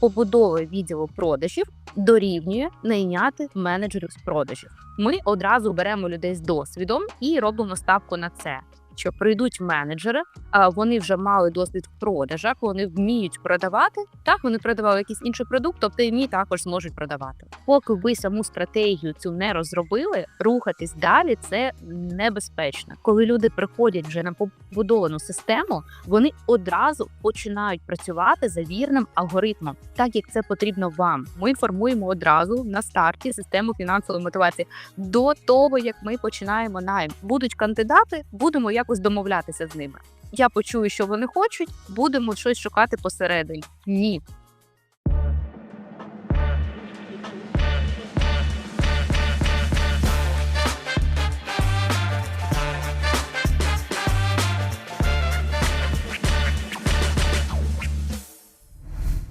побудови відділу продажів дорівнює найняти менеджерів з продажів. Ми одразу беремо людей з досвідом і робимо ставку на це. Що прийдуть менеджери, вони вже мали досвід в продажах, вони вміють продавати. Так, вони продавали якийсь інший продукт, тобто і мій також зможуть продавати. Поки ви саму стратегію цю не розробили, рухатись далі це небезпечно. Коли люди приходять вже на побудовану систему, вони одразу починають працювати за вірним алгоритмом, так як це потрібно вам. Ми формуємо одразу на старті систему фінансової мотивації до того, як ми починаємо найм. Будуть кандидати, будемо якось домовлятися з ними. Я почую, що вони хочуть, будемо щось шукати посередині. Ні,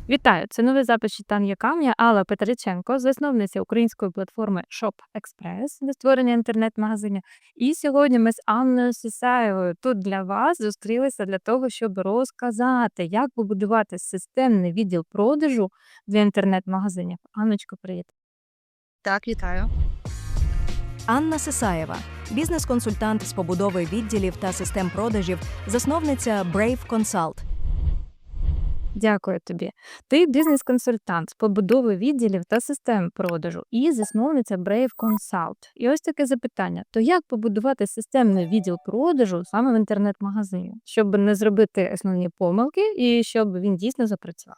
Вітаю! Це новий запис читання кам'я Алла Петриченко, засновниця української платформи Shop Express для створення інтернет-магазинів. І сьогодні ми з Анною Сісаєвою тут для вас зустрілися для того, щоб розказати, як побудувати системний відділ продажу для інтернет-магазинів. Анночко, привіт! так вітаю. Анна Сисаєва, бізнес-консультант з побудови відділів та систем продажів, засновниця Brave Consult. Дякую тобі. Ти бізнес-консультант з побудови відділів та систем продажу і засновниця Brave Consult. І ось таке запитання: то як побудувати системний відділ продажу саме в інтернет-магазині, щоб не зробити основні помилки і щоб він дійсно запрацював?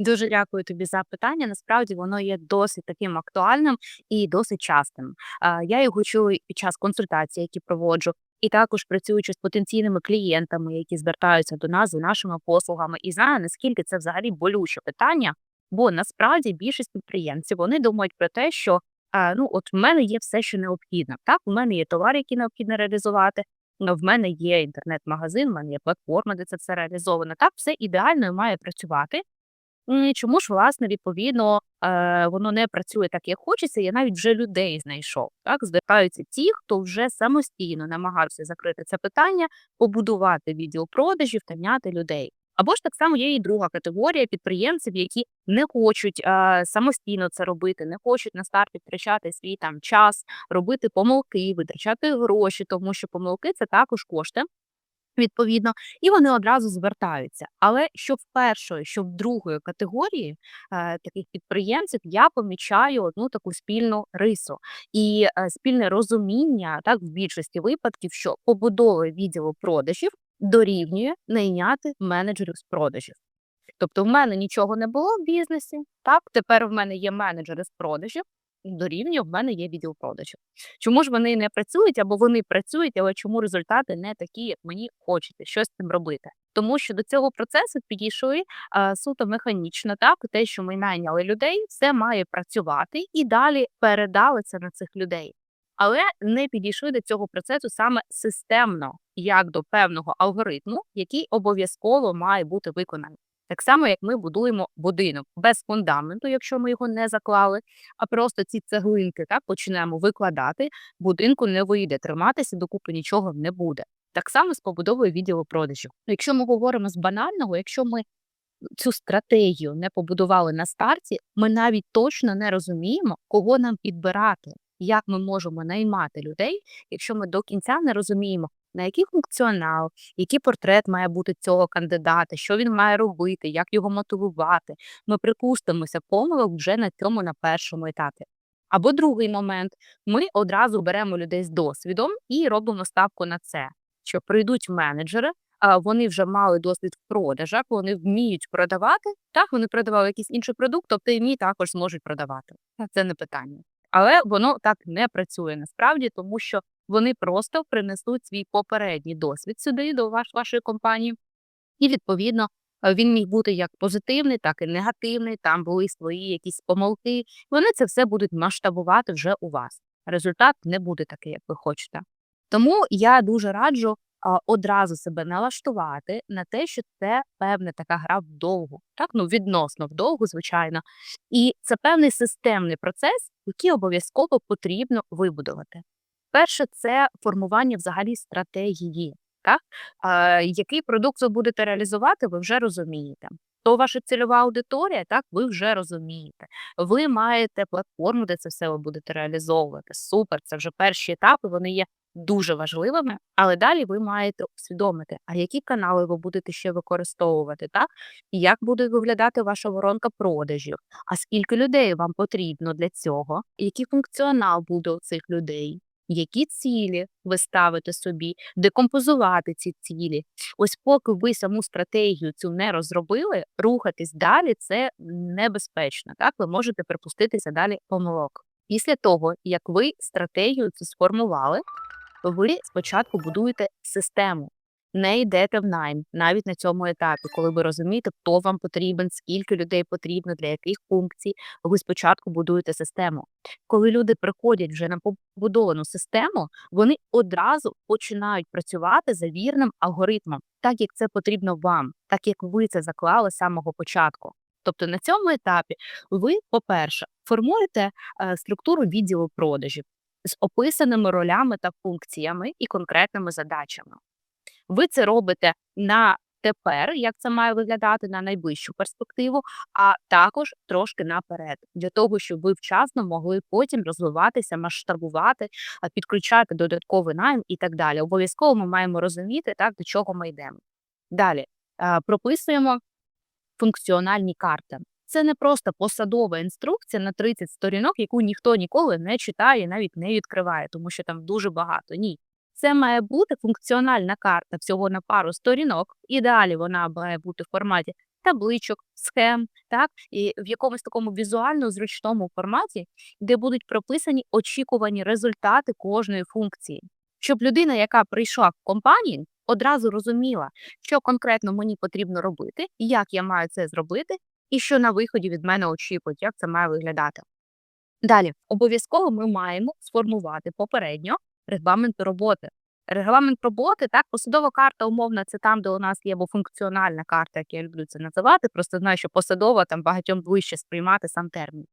Дуже дякую тобі за питання. Насправді воно є досить таким актуальним і досить частим. Я його чую під час консультацій, які проводжу, і також працюючи з потенційними клієнтами, які звертаються до нас за нашими послугами, і знаю наскільки це взагалі болюче питання. Бо насправді більшість підприємців вони думають про те, що а, ну от в мене є все, що необхідно. Так, у мене є товар, який необхідно реалізувати. В мене є інтернет-магазин, в мене є платформа, де це все реалізовано. Так, все ідеально має працювати. М, Чому ж, власне, відповідно, е, воно не працює так, як хочеться, я навіть вже людей знайшов. Так, звертаються ті, хто вже самостійно намагався закрити це питання, побудувати відділ продажів та наняти людей. Або ж так само є і друга категорія підприємців, які не хочуть е, самостійно це робити, не хочуть на старті втрачати свій там час, робити помилки, витрачати гроші, тому що помилки це також кошти. Відповідно, і вони одразу звертаються. Але що в першої, що в другої категорії е, таких підприємців я помічаю одну таку спільну рису і е, спільне розуміння, так в більшості випадків, що побудови відділу продажів дорівнює найняти менеджерів з продажів. Тобто, в мене нічого не було в бізнесі. Так, тепер в мене є менеджери з продажів. Дорівнює в мене є відділ продажів. Чому ж вони не працюють або вони працюють, але чому результати не такі, як мені хочеться щось з цим робити? Тому що до цього процесу підійшли а, суто механічно, так те, що ми найняли людей, все має працювати і далі передали це на цих людей. Але не підійшли до цього процесу саме системно, як до певного алгоритму, який обов'язково має бути виконаний. Так само, як ми будуємо будинок без фундаменту, якщо ми його не заклали, а просто ці цеглинки так почнемо викладати, будинку не вийде, триматися докупи нічого не буде. Так само з побудовою відділу продажів. Ну, Якщо ми говоримо з банального, якщо ми цю стратегію не побудували на старті, ми навіть точно не розуміємо, кого нам підбирати, як ми можемо наймати людей, якщо ми до кінця не розуміємо, на який функціонал, який портрет має бути цього кандидата, що він має робити, як його мотивувати. Ми припустимося помилок вже на цьому на першому етапі. Або другий момент: ми одразу беремо людей з досвідом і робимо ставку на це, що прийдуть менеджери. Вони вже мали досвід в продажах, вони вміють продавати. Так, вони продавали якийсь інший продукт, тобто і мій також зможуть продавати. Це не питання. Але воно так не працює насправді, тому що вони просто принесуть свій попередній досвід сюди до ваш, вашої компанії, і відповідно е, він міг бути як позитивний, так і негативний. Там були свої якісь помилки. Вони це все будуть масштабувати вже у вас. Результат не буде такий, як ви хочете. Тому я дуже раджу а, одразу себе налаштувати на те, що це певна така гра вдовгу, так ну відносно вдовгу, звичайно, і це певний системний процес, який обов'язково потрібно вибудувати. Перше, це формування взагалі стратегії. Так? А, який продукт ви будете реалізувати, ви вже розумієте. то ваша цільова аудиторія, так, ви вже розумієте. Ви маєте платформу, де це все ви будете реалізовувати. Супер, це вже перші етапи, вони є дуже важливими, але далі ви маєте усвідомити, а які канали ви будете ще використовувати, так? Як буде виглядати ваша воронка продажів, а скільки людей вам потрібно для цього, який функціонал буде у цих людей, які цілі ви ставите собі, декомпозувати ці цілі. Ось поки ви саму стратегію цю не розробили, рухатись далі це небезпечно. Так, ви можете припуститися далі помилок. Після того, як ви стратегію цю сформували, ви спочатку будуєте систему. Не йдете в найм навіть на цьому етапі, коли ви розумієте, хто вам потрібен, скільки людей потрібно, для яких функцій. Ви спочатку будуєте систему. Коли люди приходять вже на побудовану систему, вони одразу починають працювати за вірним алгоритмом, так як це потрібно вам, так як ви це заклали з самого початку. Тобто на цьому етапі ви, по-перше, формуєте е, структуру відділу продажів з описаними ролями та функціями і конкретними задачами. Ви це робите на тепер, як це має виглядати на найближчу перспективу, а також трошки наперед, для того, щоб ви вчасно могли потім розвиватися, масштабувати, підключати додатковий найм і так далі. Обов'язково ми маємо розуміти, так, до чого ми йдемо. Далі прописуємо функціональні карти. Це не просто посадова інструкція на 30 сторінок, яку ніхто ніколи не читає, навіть не відкриває, тому що там дуже багато. Ні. Це має бути функціональна карта всього на пару сторінок. Ідеалі вона має бути в форматі табличок, схем, так і в якомусь такому візуально зручному форматі, де будуть прописані очікувані результати кожної функції, щоб людина, яка прийшла в компанію, одразу розуміла, що конкретно мені потрібно робити, як я маю це зробити, і що на виході від мене очікують, як це має виглядати. Далі, обов'язково ми маємо сформувати попередньо регламент роботи. Регламент роботи, так, посадова карта, умовна, це там, де у нас є, або функціональна карта, як я люблю це називати. Просто знаю, що посадова там багатьом ближче сприймати сам термін.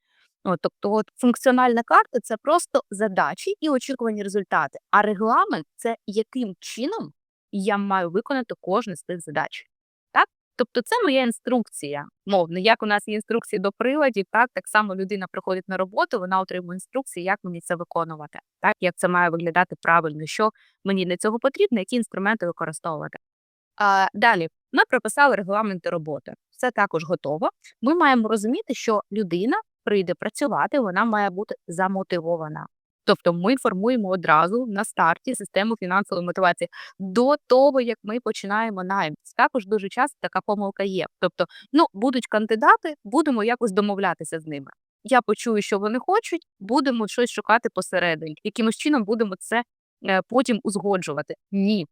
От, тобто, от функціональна карта це просто задачі і очікувані результати. А регламент це яким чином я маю виконати кожну з тих задач. Тобто, це моя інструкція. Мовно, як у нас є інструкції до приладів, так, так само людина приходить на роботу, вона отримує інструкції, як мені це виконувати, так, як це має виглядати правильно, що мені для цього потрібно, які інструменти використовувати. А, далі ми прописали регламенти роботи. Все також готово. Ми маємо розуміти, що людина прийде працювати, вона має бути замотивована. Тобто ми формуємо одразу на старті систему фінансової мотивації до того, як ми починаємо найм. Також дуже часто така помилка є. Тобто, ну будуть кандидати, будемо якось домовлятися з ними. Я почую, що вони хочуть, будемо щось шукати посередині. Якимось чином будемо це е, потім узгоджувати. Ні.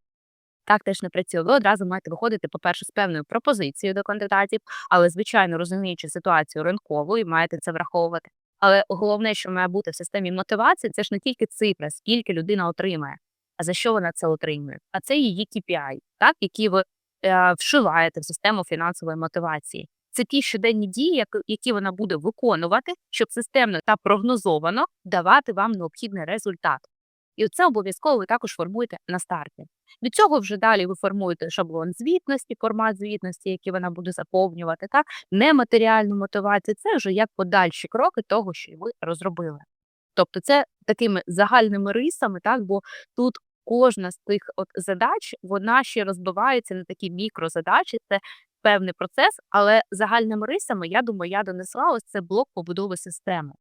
Так теж не працює. Ви одразу маєте виходити, по-перше, з певною пропозицією до кандидатів, але, звичайно, розуміючи ситуацію ринкову, і маєте це враховувати. Але головне, що має бути в системі мотивації, це ж не тільки цифра, скільки людина отримає, а за що вона це отримує. А це її KPI, так, які ви е, вшиваєте в систему фінансової мотивації. Це ті щоденні дії, які вона буде виконувати, щоб системно та прогнозовано давати вам необхідний результат. І це обов'язково ви також формуєте на старті. Від цього вже далі ви формуєте шаблон звітності, формат звітності, який вона буде заповнювати, так нематеріальну мотивацію. Це вже як подальші кроки того, що ви розробили. Тобто, це такими загальними рисами, так бо тут кожна з тих от задач вона ще розбивається на такі мікрозадачі. Це певний процес, але загальними рисами, я думаю, я донесла ось це блок побудови системи.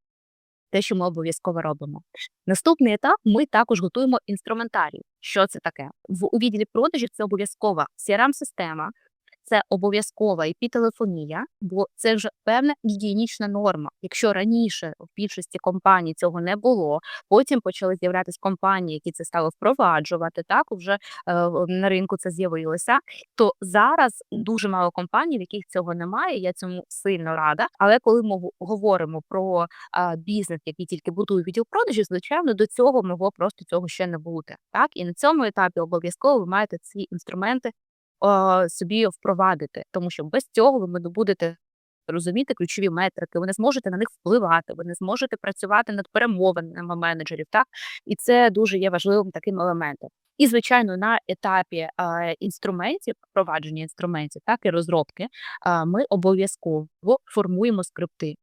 Те, що ми обов'язково робимо. Наступний етап ми також готуємо інструментарій. Що це таке? В у відділі продажів це обов'язкова CRM-система, це обов'язкова IP-телефонія, бо це вже певна гігієнічна норма. Якщо раніше в більшості компаній цього не було, потім почали з'являтися компанії, які це стали впроваджувати. Так уже е, на ринку це з'явилося. То зараз дуже мало компаній, в яких цього немає. Я цьому сильно рада. Але коли ми говоримо про а, бізнес, який тільки будує відділ продажів, звичайно, до цього могло просто цього ще не бути. Так і на цьому етапі обов'язково ви маєте ці інструменти собі впровадити, тому що без цього ви не будете розуміти ключові метрики, ви не зможете на них впливати, ви не зможете працювати над перемовинами менеджерів. Так і це дуже є важливим таким елементом. І, звичайно, на етапі е, інструментів, впровадження інструментів, так і розробки, е, ми обов'язково формуємо скрипти.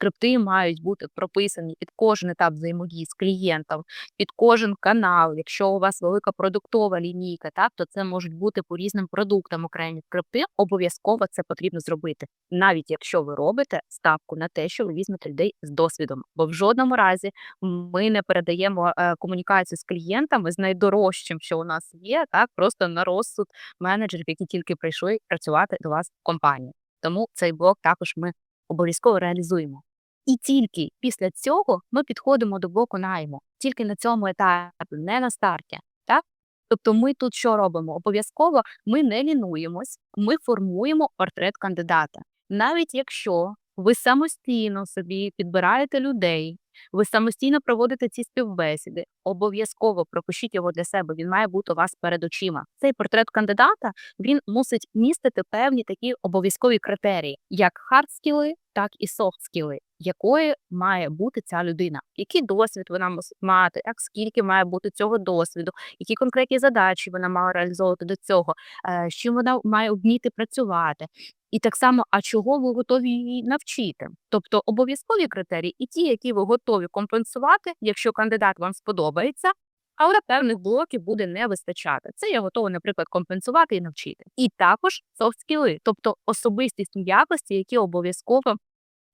Скрипти мають бути прописані під кожен етап взаємодії з клієнтом, під кожен канал. Якщо у вас велика продуктова лінійка, так то це можуть бути по різним продуктам окремі скрипти. Обов'язково це потрібно зробити, навіть якщо ви робите ставку на те, що ви візьмете людей з досвідом, бо в жодному разі ми не передаємо е, комунікацію з клієнтами з найдорожчим, що у нас є, так просто на розсуд менеджерів, які тільки прийшли працювати до вас в компанії. Тому цей блок також ми обов'язково реалізуємо. І тільки після цього ми підходимо до блоку найму, тільки на цьому етапі, не на старті. Так? Тобто ми тут що робимо? Обов'язково ми не лінуємось, ми формуємо портрет кандидата. Навіть якщо ви самостійно собі підбираєте людей, ви самостійно проводите ці співбесіди, обов'язково пропишіть його для себе. Він має бути у вас перед очима. Цей портрет кандидата він мусить містити певні такі обов'язкові критерії, як хард-скіли, так і софт-скіли, якою має бути ця людина, який досвід вона мусить мати, як скільки має бути цього досвіду, які конкретні задачі вона має реалізовувати до цього, е, з чим вона має вміти працювати. І так само, а чого ви готові її навчити? Тобто обов'язкові критерії і ті, які ви готові компенсувати, якщо кандидат вам сподобається, але певних блоків буде не вистачати. Це я готова, наприклад, компенсувати і навчити. І також софт-скіли, тобто особистісні якості, які обов'язково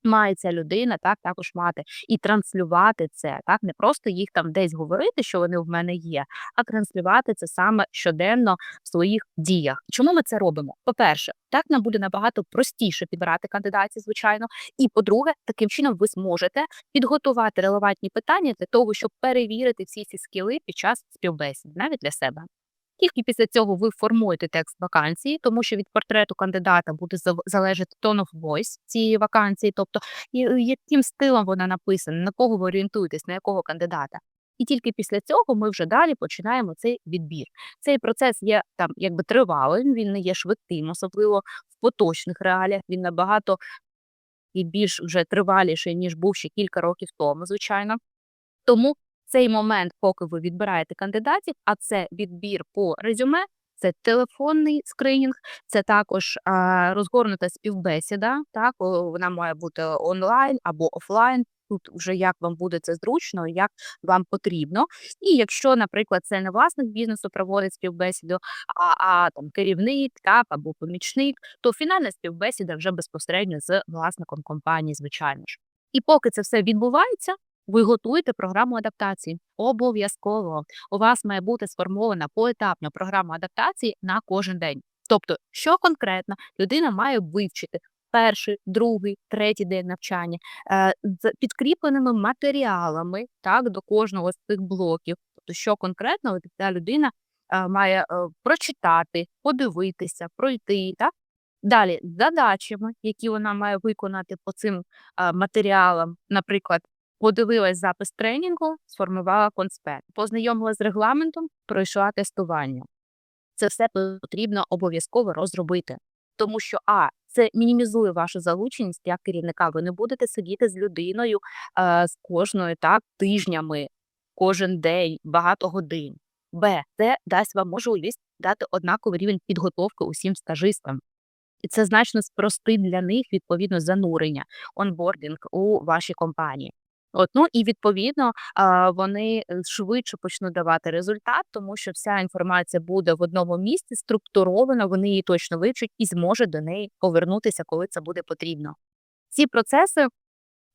має ця людина так також мати і транслювати це, так не просто їх там десь говорити, що вони в мене є, а транслювати це саме щоденно в своїх діях. Чому ми це робимо? По-перше, так нам буде набагато простіше підбирати кандидатів, звичайно. І по-друге, таким чином ви зможете підготувати релевантні питання для того, щоб перевірити всі ці скіли під час співбесід, навіть для себе. Тільки після цього ви формуєте текст вакансії, тому що від портрету кандидата буде залежати tone of voice цієї вакансії, тобто і яким стилом вона написана, на кого ви орієнтуєтесь, на якого кандидата. І тільки після цього ми вже далі починаємо цей відбір. Цей процес є там якби тривалим, він не є швидким, особливо в поточних реаліях. Він набагато і більш вже триваліший, ніж був ще кілька років тому, звичайно. Тому цей момент, поки ви відбираєте кандидатів, а це відбір по резюме, це телефонний скринінг, це також а, розгорнута співбесіда. Так, вона має бути онлайн або офлайн. Тут вже як вам буде це зручно, як вам потрібно. І якщо, наприклад, це не власник бізнесу проводить співбесіду, а, а там керівник так, або помічник, то фінальна співбесіда вже безпосередньо з власником компанії, звичайно ж. І поки це все відбувається, ви готуєте програму адаптації. Обов'язково у вас має бути сформована поетапна програма адаптації на кожен день. Тобто, що конкретно людина має вивчити перший, другий, третій день навчання е, з підкріпленими матеріалами так до кожного з цих блоків. Тобто, що конкретно ця людина е, має е, прочитати, подивитися, пройти так. Далі задачами, які вона має виконати по цим матеріалам, наприклад, подивилась запис тренінгу, сформувала конспект, познайомилась з регламентом, пройшла тестування. Це все потрібно обов'язково розробити, тому що а це мінімізує вашу залученість як керівника. Ви не будете сидіти з людиною е, з кожною так тижнями, кожен день, багато годин. Б, це дасть вам можливість дати однаковий рівень підготовки усім стажистам. І це значно спростить для них відповідно занурення, онбординг у вашій компанії. От, ну і відповідно вони е, швидше почнуть давати результат, тому що вся інформація буде в одному місці, структурована, вони її точно вивчать і зможуть до неї повернутися, коли це буде потрібно. Ці процеси,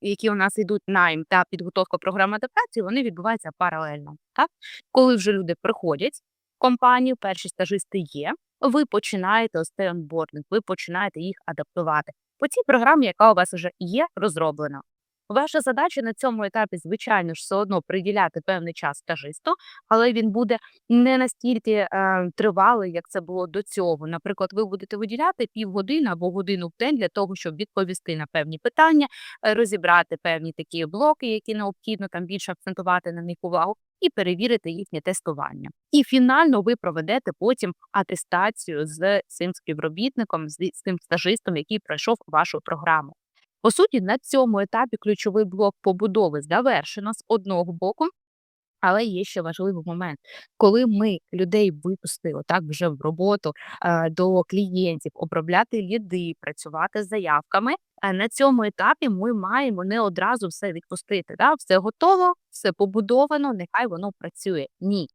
які у нас йдуть найм та підготовка програми адаптації, вони відбуваються паралельно. Так, коли вже люди приходять в компанію, перші стажисти є, ви починаєте ось цей онбординг, ви починаєте їх адаптувати по цій програмі, яка у вас вже є розроблена. Ваша задача на цьому етапі, звичайно ж, все одно приділяти певний час стажисту, але він буде не настільки е, тривалий, як це було до цього. Наприклад, ви будете виділяти півгодини або годину в день для того, щоб відповісти на певні питання, е, розібрати певні такі блоки, які необхідно там більше акцентувати на них увагу, і перевірити їхнє тестування. І фінально ви проведете потім атестацію з цим співробітником, з тим стажистом, який пройшов вашу програму. По суті, на цьому етапі ключовий блок побудови завершено з одного боку. Але є ще важливий момент, коли ми людей випустили так вже в роботу е, до клієнтів, обробляти ліди, працювати з заявками. е, На цьому етапі ми маємо не одразу все відпустити. Да? Все готово, все побудовано, нехай воно працює. Ні.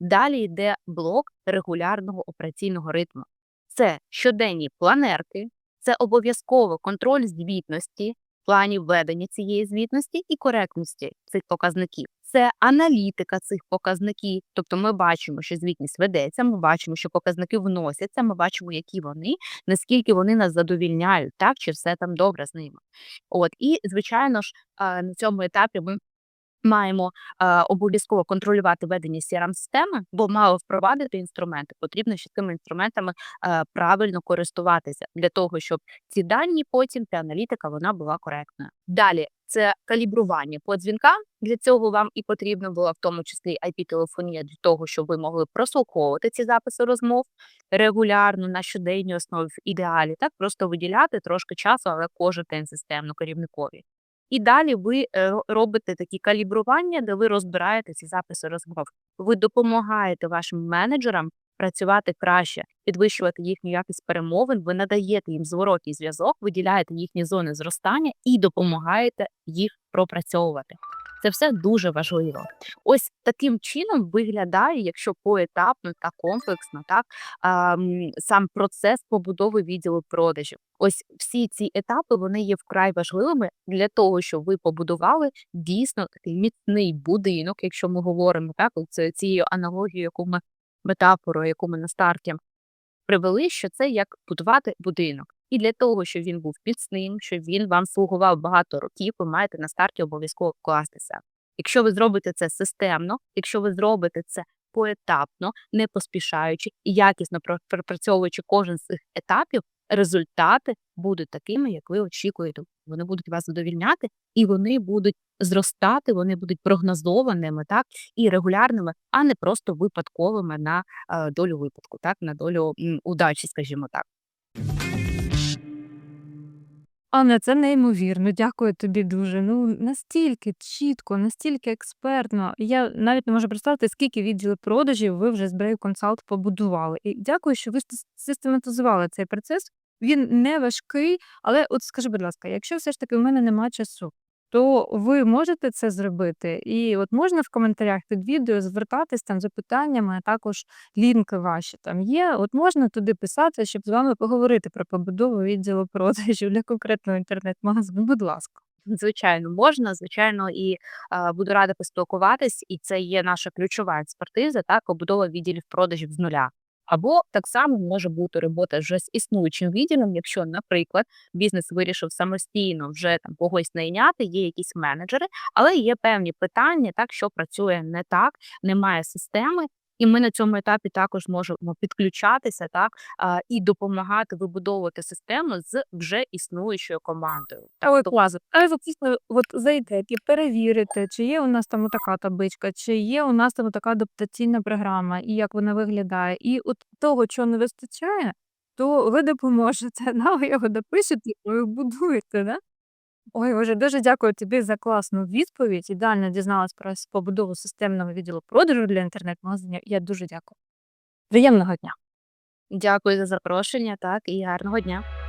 Далі йде блок регулярного операційного ритму. Це щоденні планерки, це обов'язково контроль звітності, планів ведення цієї звітності і коректності цих показників. Це аналітика цих показників. Тобто ми бачимо, що звітність ведеться, ми бачимо, що показники вносяться, ми бачимо, які вони, наскільки вони нас задовільняють, так чи все там добре з ними. От і звичайно ж на цьому етапі ми. Маємо е, обов'язково контролювати ведення crm системи бо мало впровадити інструменти. Потрібно ще цими інструментами е, правильно користуватися для того, щоб ці дані потім ця аналітика вона була коректною. Далі це калібрування по дзвінкам. Для цього вам і потрібно була в тому числі IP-телефонія для того, щоб ви могли прослуховувати ці записи розмов регулярно на щоденній основі в ідеалі, так просто виділяти трошки часу, але кожен день системно керівникові. І далі ви е, робите такі калібрування, де ви розбираєте ці записи розмов. Ви допомагаєте вашим менеджерам працювати краще, підвищувати їхню якість перемовин. Ви надаєте їм зворотній зв'язок, виділяєте їхні зони зростання і допомагаєте їх пропрацьовувати. Це все дуже важливо. Ось таким чином виглядає, якщо поетапно та комплексно, так сам процес побудови відділу продажів. Ось всі ці етапи вони є вкрай важливими для того, щоб ви побудували дійсно такий міцний будинок, якщо ми говоримо так, це цією аналогією, яку ми метафорою, яку ми на старті привели, що це як будувати будинок. І для того, щоб він був міцним, щоб він вам слугував багато років, ви маєте на старті обов'язково вкластися. Якщо ви зробите це системно, якщо ви зробите це поетапно, не поспішаючи і якісно пропрацьовуючи кожен з цих етапів, результати будуть такими, як ви очікуєте. Вони будуть вас задовільняти, і вони будуть зростати, вони будуть прогнозованими, так і регулярними, а не просто випадковими на е, долю випадку, так на долю удачі, скажімо так. Анна, це неймовірно. Дякую тобі дуже. Ну настільки чітко, настільки експертно. Я навіть не можу представити, скільки відділів продажів ви вже з Brave Consult побудували. І дякую, що ви сис- систематизували цей процес. Він не важкий, але от скажи, будь ласка, якщо все ж таки в мене немає часу, то ви можете це зробити? І от можна в коментарях під відео звертатись там з запитаннями, а також лінки ваші там є. От можна туди писати, щоб з вами поговорити про побудову відділу продажів для конкретного інтернет-магазину. Будь ласка. Звичайно, можна, звичайно, і е, буду рада поспілкуватись, і це є наша ключова експертиза, так, побудова відділів продажів з нуля. Або так само може бути робота вже з існуючим відділом, якщо, наприклад, бізнес вирішив самостійно вже там когось найняти, є якісь менеджери, але є певні питання, так що працює не так, немає системи. І ми на цьому етапі також можемо підключатися так і допомагати вибудовувати систему з вже існуючою командою. Але класно. Але дійсно от зайдете і перевірите, чи є у нас там така табличка, чи є у нас там така адаптаційна програма, і як вона виглядає. І от того, чого не вистачає, то ви допоможете. Ви його допишете, ви будуєте. Да? Ой, Боже, дуже дякую тобі за класну відповідь. Ідеально дізналась про побудову системного відділу продажу для інтернет-магазинів. Я дуже дякую. Приємного дня. Дякую за запрошення, так і гарного дня.